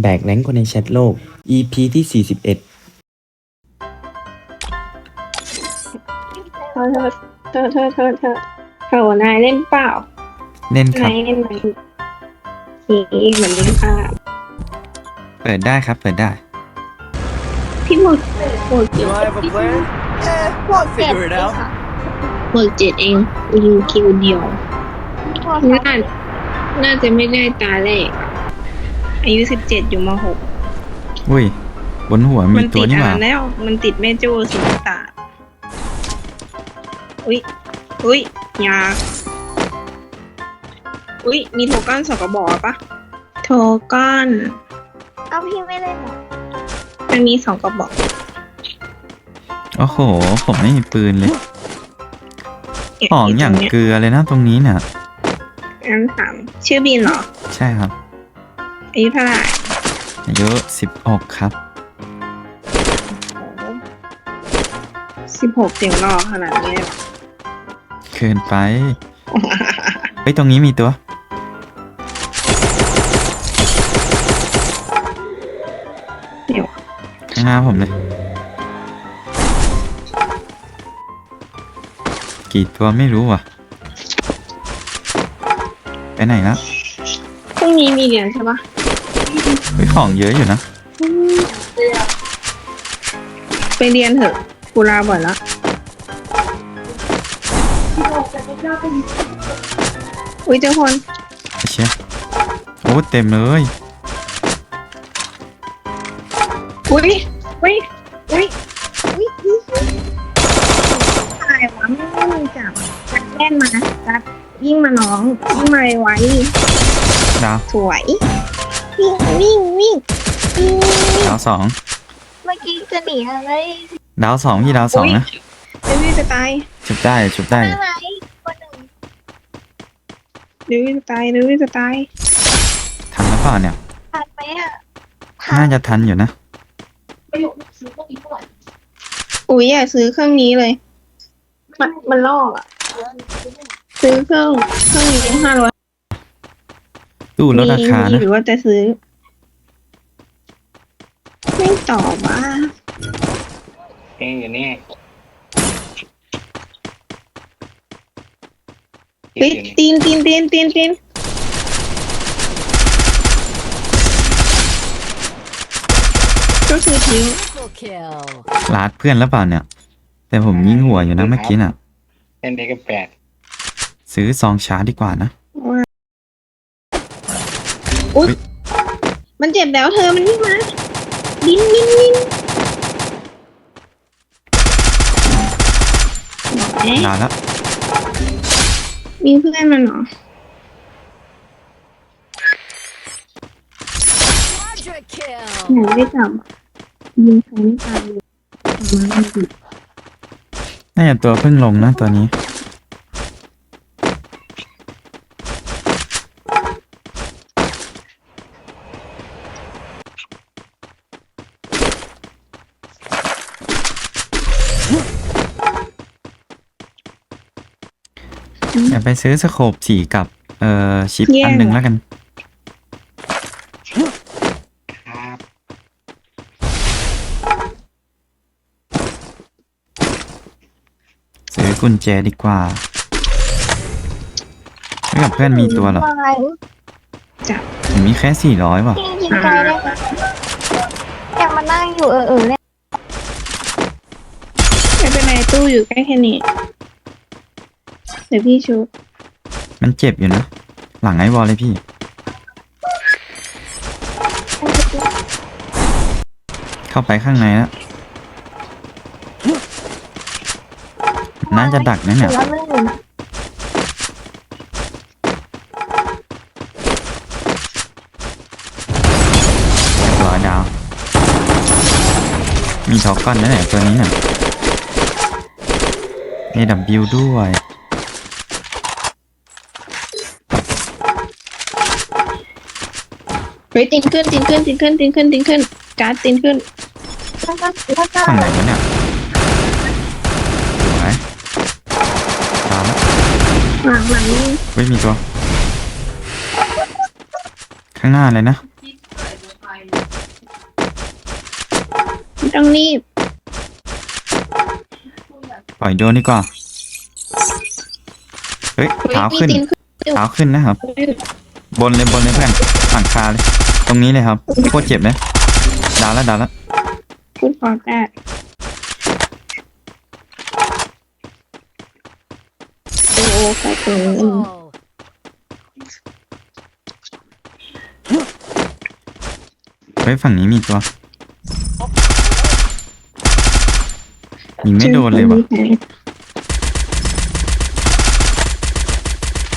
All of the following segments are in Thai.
แบกแรงคนในแชทโลก EP ที่ 41 เธอเธอเธอเธอเธอเธอเธอนายเล่นเปล่าเล่นครับ นายเล่นไหมนี่เหมือนเล่นภาพเปิดได้ครับ เปิดได้ พี่หมดหมดเจ็ด Do I have a plan? Eh, หมดเจ็ด figure it out. หมดเจ็ดเองยิงคิวเดียวน่าน่าจะไม่ได้ตาแรก อายุสิบเจ็ดอยู่มหกอุ้ย บนหัวมีมันตัติวดนี่หอ่าว่านแล้ว มันติดแม่โจ้สีตาอุ้ยอุ้ยยาอุ้ยมีโทก้อนสองกระบอกปะโทก้อน เอาพี่ไม่เล่นเหรอมันมีสองกระบอก โอ้โห ผมไม่มีปืนเลยของอย่างเนี้ยเกลือเลยนะตรงนี้เนี่ยอันถามชื่อบินเหรอ ใช่ครับ อายุเท่าไหร่อายุ16ครับ สิบหกเสียงหล่อขนาดนี้เลยเหรอเกินไป เฮ้ย ตรงนี้มีตัว เดี๋ยวข้างหน้าผมเลย กี่ตัวไม่รู้ว่ะ ไปไหนละพรุ่งนี้มีเรียนใช่ปะ เฮ้ยของเยอะอยู่นะ ไปเรียนเถอะกูลาบ่อยละอุ้ยเจ้าคนไอ้เชี่ยโอ้เต็มเลยอุ้ยอุ้ยอุ้ยอุ้ยอุ้ยตายวะไม่มีจับจัดแน่นมาจัดยิ่งมาน้องยิ่งมาไวดาว สวย วิ่งวิ่งวิ่งวิ่งวิ่งดาวสองเมื่อกี้จะหนีอะไรดาวสองพี่ดาวสองนะเดี๋ยวพี่จะตายชุบได้ชุบได้อะไรคนหนึ่งเดี๋ยวพี่จะตายเดี๋ยวพี่จะตายทันหรือเปล่าเนี่ยผ่านไหมอะน่าจะทันอยู่นะอุ้ยอย่าซื้อเครื่องนี้เลย มันมันลอกอะ ซื้อเครื่องเครื่องนี้ห้าร้อย ตู้ลดราคามีนะ หรือว่าจะซื้อ ไม่ตอบว่าเองอยู่นี่เฮ้ยอยู่นี่ตีนตีนตีนตีนตีนก็คือทิ้งลาดเพื่อนแล้วเปล่าเนี่ย แต่ผมยิงหัวอยู่นะเมื่อกี้น่ะเล่นเด็กกับแปด ซื้อซองชาร์จดีกว่านะว่า อุ๊ยเฮ้ยมันเจ็บแล้วเธอมันนี่มาบินบินบินแหมลาแล้วมีเพื่อนมันเหรอไหนไม่ได้จับอะยิงใครไม่ตายเลยทำไมมันหยุดน่าจะตัวเพิ่งลงนะตัวนี้ เดี๋ยวไปซื้อสโคปสีกับ เอ่อชิปอันหนึ่งแล้วกัน ครับซื้อกุญแจดีกว่าไม่กับเพื่อนมีตัวเหรออะไรผมมีแค่สี่ร้อยว่ะ พี่ยิงใครได้ไหมอยากมานั่งอยู่เออเออเนี่ยไม่เป็นไรตู้อยู่ใกล้แค่นี้เดี๋ยวพี่ชุบมันเจ็บอยู่นะ หลังไอ้วอลเลยพี่ เข้าไปข้างในแล้วน่าจะดักนะเนี่ย แล้วไม่อยู่นะเรียบร้อยดาว มีท็อกก้อนนะเนี่ยตัวนี้เนี่ย AW ด้วย เฮ้ยตีนขึ้นตีนขึ้นตีนขึ้นตีนขึ้นตีนขึ้น การ์ดตีนขึ้นแล้วก็แล้วก็ฝั่งไหนวะเนี่ยสวยตามแล้วหลังหลังนี่เฮ้ยมีตัว ข้างหน้าเลยนะไม่ต้องรีบปล่อยโดนดีกว่า เฮ้ยเฮ้ยเท้ามีขึ้นตีนขึ้นเท้าขึ้นนะครับ บนเลยบนเลยเพื่อนหลังคาเลย ตรงนี้เลยครับโคตรเจ็บเลยดาวแล้วดาวแล้วพูดพอแต่โอ้โหใส่เกินเฮ้ยฝั่งนี้มีตัวยิงไม่โดนเลยว่ะ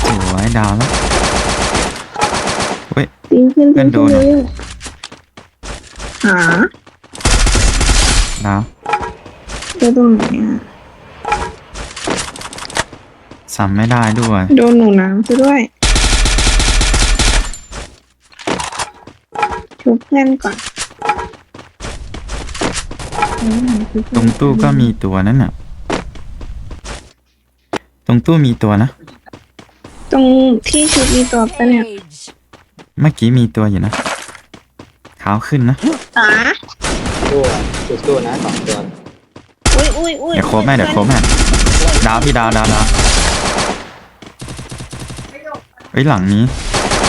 โอ้ยดาวแล้ว ตีนขึ้นเพื่อนโดนเหรอหาดาวโดนตรงไหนอะซ้ำไม่ได้ด้วย โดนหนูน้ำซะด้วยชุบเพื่อนก่อนตรงตู้ก็มีตัวนั่นน่ะ ตรงตู้มีตัวนะ ตรงที่ชุบมีตัวปะเนี่ย เมื่อกี้มีตัวอยู่นะเท้าขึ้นนะหาตัวจุดตัวนะสองตัวอุ้ยอุ้ยอุ้ยเดี๋ยวโคบแม่เดี๋ยวโคบแม่ดาวพี่ดาวดาวดาวเฮ้ยหลังนี้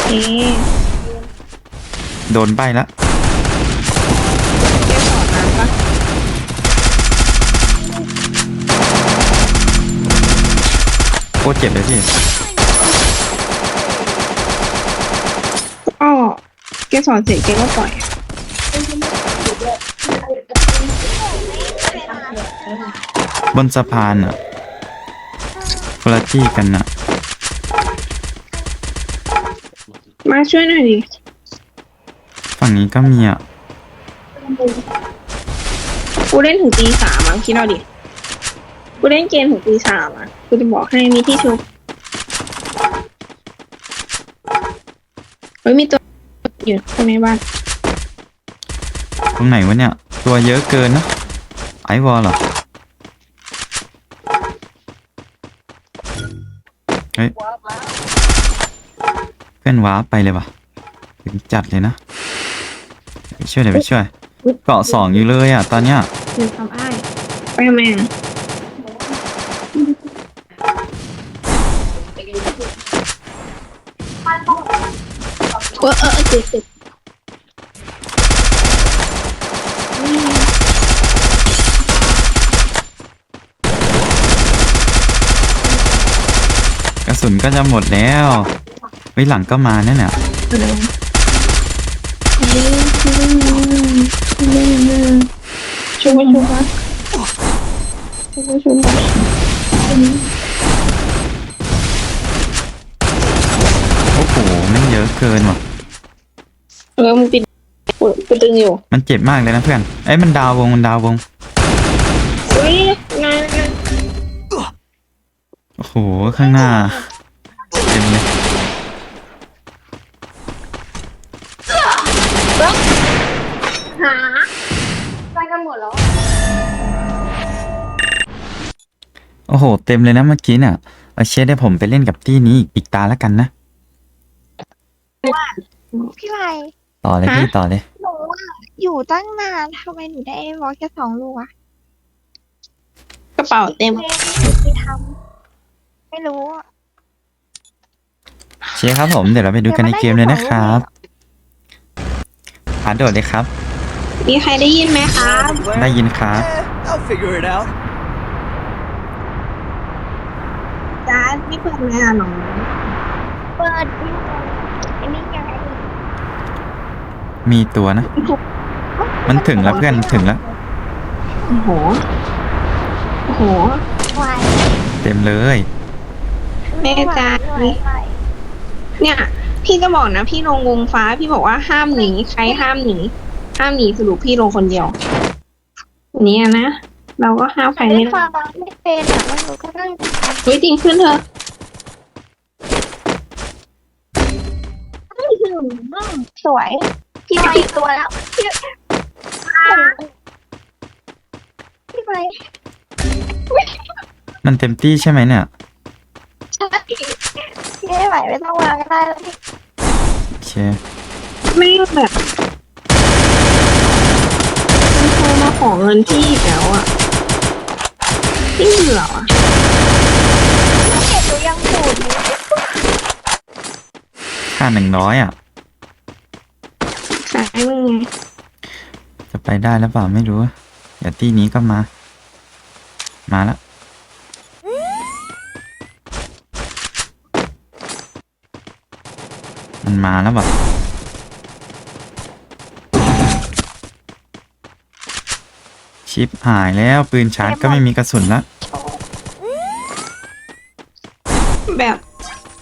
เอ๊ะโดนใบแล้วแกขอน้ำปะโคตรเจ็บเลยพี่ อ้อแก สอนเสร็จแกก็ปล่อยบนสะพานอะคนละที่กันอะมาช่วยหน่อยดิ ฝั่งนี้ก็มีอะกูเล่นถึงตีสามอะคิดเอาดิ กูเล่นเกมถึงตีสามอะ กูจะบอกให้มีที่ชุบเฮ้ยมีตัว อยู่ข้างในบ้านตรงไหนวะเนี่ย ตัวเยอะเกินนะ ไอวอลเหรอ เฮ้ย เพื่อนว้าร์ปไปเลยว่ะถึงจัดเลยนะไปช่วยเดี๋ยวไปช่วย เกาะสองอยู่เลยอะ ตอนเนี้ย เดี๋ยวทำอ้ายไปทำไมอะ จ็บเจ็บกระสุนก็จะหมดแล้วเฮ้หลังก็มานั่นน่ะชุบมาชุบมาชุบมาชุบมาโอ้โหไม่เยอะเกินว่ะ เออมึงปิดกูกูตึงอยู่มันเจ็บมากเลยนะเพื่อนเอ้ยมันดาววงมันดาววงอุ้ยงานงานโอ้โหข้างหน้าเต็มเลยหาไปกันหมดแล้วโอ้โห เต็มเลยนะเมื่อกี้เนี่ยเอาเชได้ผมไปเล่นกับตี้นี้อีกอีกตาแล้วกันนะ พี่ไร ต่อเลยพี่ต่อเลยหนูว่าอยู่ตั้งนานทำไมหนูได้วอลแค่สองลูกอะกระเป๋าเต็มเล่นไม่ทำไม่รู้อะเชครับผมเดี๋ยวเราไปดูกันในเกมเลยนะครับอาโดดเลยครับ มีใครได้ยินไหมครับได้ยินครับ I'll figure it out. จ้าไม่เปิดไหมอะน้องเปิดดิไอ้นี่ไง มีตัวนะ มันถึงแล้วเพื่อนถึงแล้ว โอ้โห โอ้โห ไหวเต็มเลย แม่จ้าไหวไหวเนี่ย พี่ก็บอกนะ พี่ลงวงฟ้าพี่บอกว่าห้ามหนีใครห้ามหนีห้ามหนีสรุปพี่ลงคนเดียวอันนี้นะเราก็ห้ามใครไม่ไม่ได้ฟังไม่เป็นอะแล้วหนูก็นั่งเฮ้ยจริงขึ้นเถอะสวย พี่ไปตัวแล้วพี่พี่ไปมันเต็มที่ใช่ไหมเนี่ย ใช่พี่ไม่ไหวไม่ต้องมาก็ได้แล้วพี่โอเค ไม่แบบอเงินพี่อีกแล้วอะพี่เบื่ออะเห็นหนูยังสูดอยู่ค่าหนึ่งร้อยอะสาย มึงไงจะไปได้แล้วเปล่าไม่รู้เดี๋ยวตีนี้ก็มา มาแล้วมันมาแล้วแบบชิปหายแล้วปืนชาร์จก็ไม่มีกระสุนละแบบ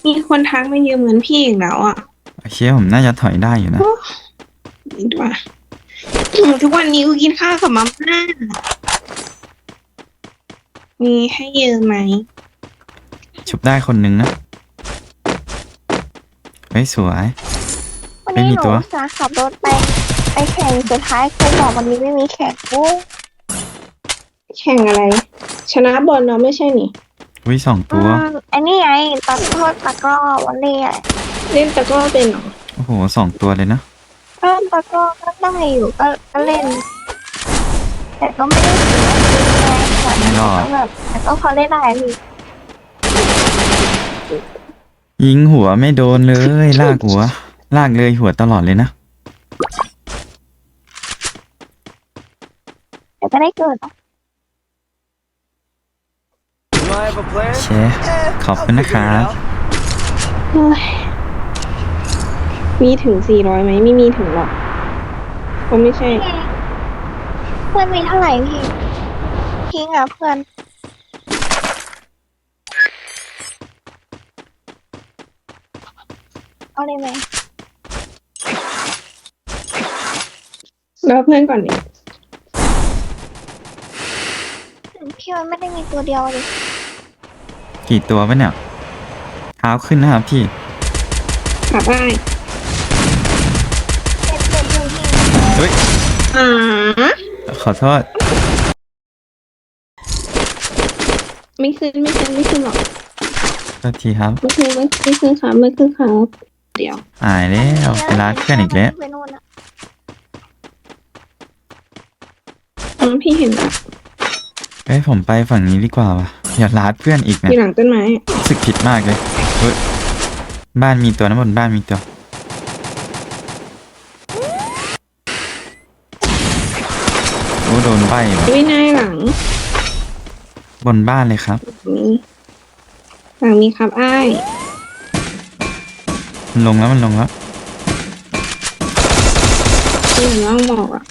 มีคนทักมายืมเงินพี่อีกแล้วอะโอเคผมน่าจะถอยได้อยู่นะ นี่ด้วยอืมทุกวันนี้กูกินข้าวกับมาม่า มีให้ยืมไหม ชุบได้คนหนึ่งนะเฮ้ยสวย วันไม่นี้มีหนูตัวจะขับรถไปไปแข่งสุดท้ายครูบอกวันนี้ไม่มีแข่งโอ้แข่งอะไร ชนะบอลเนาะไม่ใช่นี่วิสองตัวอืมอันนี้ไงตะโทษตะกร้อวันนี้อะเล่นตะกร้อเป็นเหรอโอ้โหสองตัวเลยนะ ก็ตะกร้อก็ได้อยู่ก็ก็เล่น แต่ก็ไม่ได้ถือว่าดีไงแต่ก็แบบแต่ก็พอเล่นได้พี่ยิงหัวไม่โดนเลย ลากหัว ลากเลยหัวตลอดเลยนะ แต่ก็ได้เกิดนะเชฟขอบคุณนะครับ เฮ้ย มีถึงสี่ร้อยไหมไม่มีถึงหรอกก็ไม่ใช่ เพื่อนมีเท่าไหร่พี่ทิ้งอะเพื่อนเอาเลยไหมแล้วเพื่อนก่อนดิพี่มันไม่ได้มีตัวเดียวเลยกี่ตัวปะเนี่ยเท้าขึ้นนะครับพี่ขับได้ เป็นเป็นอยู่ที่ เฮ้ยอ่าขอโทษไม่ขึ้นไม่ขึ้นไม่ขึ้นหรอกโทษทีครับ ไม่ขึ้นไม่ไม่ขึ้นครับไม่ขึ้นครับเดี๋ยวหายแล้วไปร้านเพื่อนอีกแล้วไปนู่นอะอ๋อพี่เห็นละเอ้ยผมไปฝั่งนี้ดีกว่าว่ะอย่าลาดเพื่อนอีกอนะยู่หลังต้นไม้ รู้สึกผิดมากเลยเฮ้ยบ้านมีตัวนะบนบ้านมีตัว โอ้โดนใบว่ะวินัยหลังบนบ้านเลยครับมีหลังมีครับอ้ายมันลงแล้วมันลงแล้ว ที่หนูต้องบอกอะ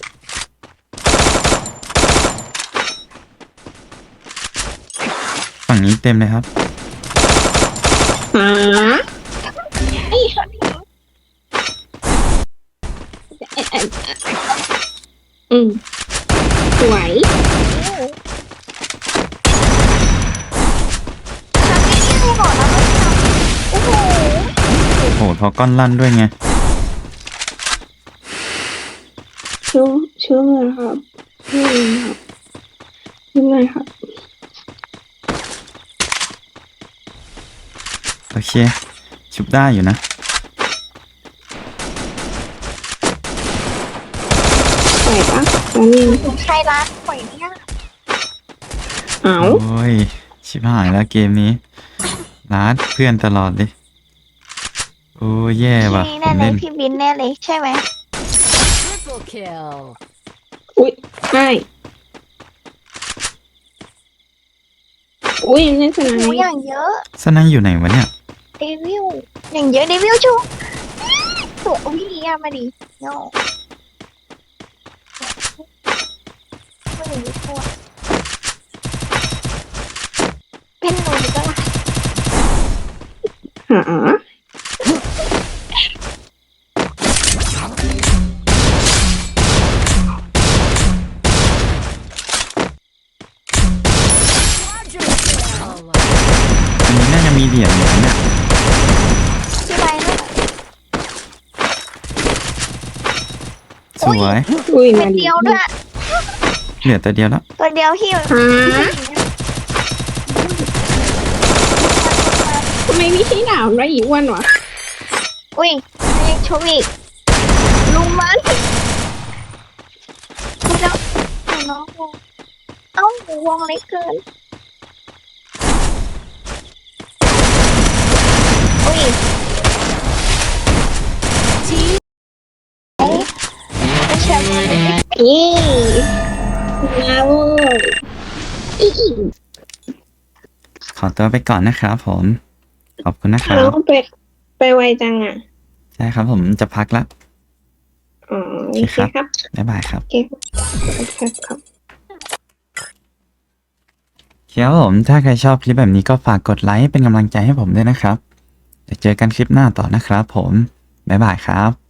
ฝั่งนี้เต็มเลยครับ หาไอ้เอ๊ะเอ๊ะเอ๊ะอืม สวยทำนี่ที่ให้บอกนะโอ้โหโอ้โหพอก้อนลั่นด้วยไงชื่อชื่ออะไรครับชื่ออะไรครับชื่ออะไรครับโอเค ชุบได้อยู่นะปล่อยปะ แล้วนี่หนูใช้ร้านปล่อยเนี่ยเอาโอ้ย ชิบหายแล้วเกมนี้ลาดเพื่อนตลอดเลยโอ้แย่ว่ะพี่ผแน่มเลเล่ยนพี่บินแน่เลยใช่ไหม Triple kill. อุ้ยไอ้อุ้ยยังเล่นสนาหนูยอย่างเยอะสนั่นอยู่ไหนวะเนี่ย เดวิลอย่างเยอะเดวิลชูตัวพี่อะมาดิโน่ ไม่ถึงตัวเป็นหนูก็ละหาอันนี้น่าจะมีเหรียญอยู่นะเนี่ยที่ไรนะสวย อุ้ยเป็มานดิเดียวด้วย เหลือตัวเดียวแล้วตัวเดียวที่หาทำไมไม่ใช่หนาวแล้วอีอ้วนวะอุ้ยยังชมอีกลุงมันคุณจะหนูน้องวงเอ้าหนูวงเล็กเกินอุ้ย Team ไม่ใช่ไหมอี มาโว้ยอีขอตัวไปก่อนนะครับผม ขอบคุณนะครัเขาบไปไปไวจังอะ ใช่ครับผมจะพักละอ๋อโอโอเคเคครับครับบ๊ายบายครับโอเคครับครับครับผม ถ้าใครชอบคลิปแบบนี้ก็ฝากกดไลค์เป็นกำลังใจให้ผมด้วยนะครับเดี๋ยวเจอกันคลิปหน้าต่อนะครับผม บ๊ายบายครับ